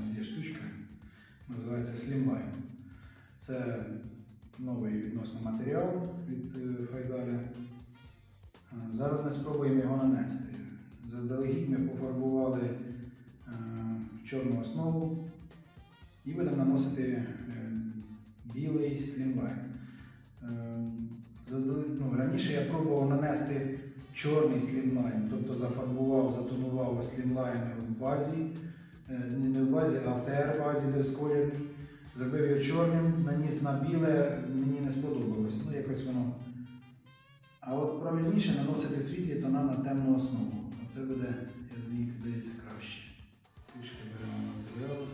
Нас є штучка. Називається Slimline. Це новий відносно матеріал від е, Файдаля. Е, Зараз ми спробуємо його нанести. Заздалегідь ми пофарбували е, чорну основу і будемо наносити е, білий слімлайн. Е, ну, раніше я пробував нанести чорний слімлайн, тобто зафарбував, затонував слімлайн в базі, е, не в базі, а в ТР-базі безколірній. Зробив його чорним, наніс на біле, мені не сподобалось. Ну, якось воно. А от правильніше наносити світлі тона на темну основу. Це буде, мені здається, краще. Трішки беремо матеріал,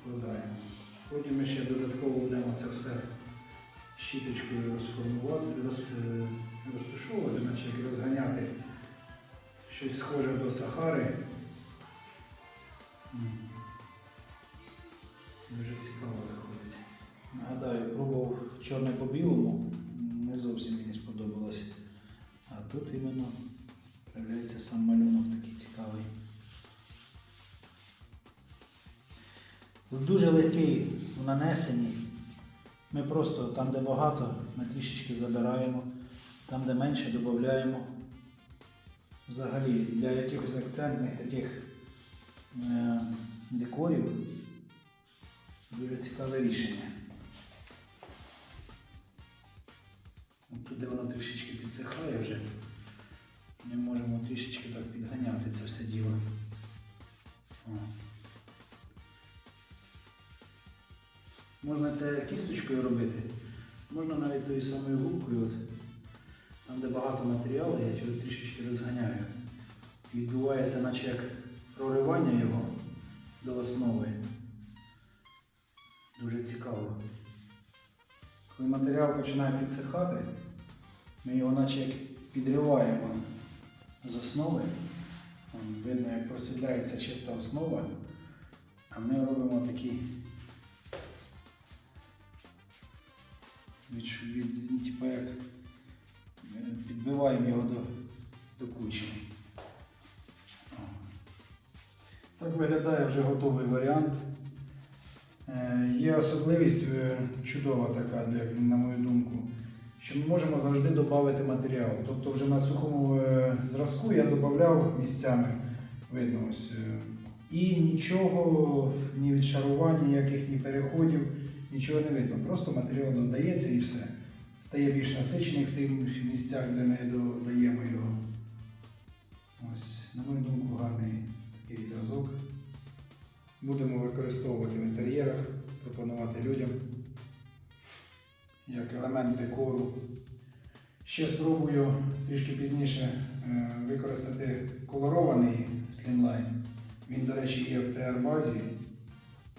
вкладаємо. Потім ми ще додатково будемо це все щіточкою розформувати, роз, е, розтушовувати, наче розганяти щось схоже до Сахари. Дуже цікаво виходить. Нагадаю, пробував чорне по білому, не зовсім мені сподобалось. А тут іменно проявляється сам малюнок такий цікавий. Дуже легкий в нанесенні. Ми просто там, де багато, ми трішечки забираємо, там, де менше, додаємо. Взагалі для якихось акцентних таких декорів дуже цікаве рішення. От Туди воно трішечки підсихає вже. Ми можемо трішечки так підганяти це все діло. О. Можна це кісточкою робити, можна навіть тою самою губкою, от, там де багато матеріалу, я його трішечки розганяю. Відбувається наче як проривання його до основи. Дуже цікаво. Коли матеріал починає підсихати, ми його наче як підриваємо з основи. Видно, як просвітляється чиста основа, а ми робимо такі від, від, типу як е, підбиваємо його до, до кучі. Так виглядає вже готовий варіант. Е, Є особливість е, чудова така, на мою думку, що ми можемо завжди додати матеріал. Тобто вже на сухому е, зразку я додавав місцями, видно ось. І нічого, ні відшарувань, ніяких ні переходів, нічого не видно. Просто матеріал додається і все. Стає більш насичений в тих місцях, де ми додаємо його. Такий зразок. Будемо використовувати в інтер'єрах, пропонувати людям як елемент декору. Ще спробую трішки пізніше е, використати колорований слімлайн. Він, до речі, є в ТР-базі.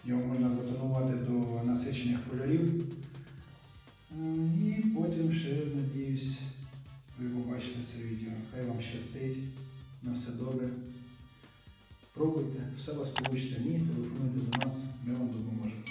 Його можна затонувати до насичених кольорів. І потім ще, надіюсь, ви побачите це відео. Хай вам щастить, на все добре. Пробуйте, все у вас вийде. Ні, телефонуйте до нас, ми вам допоможемо.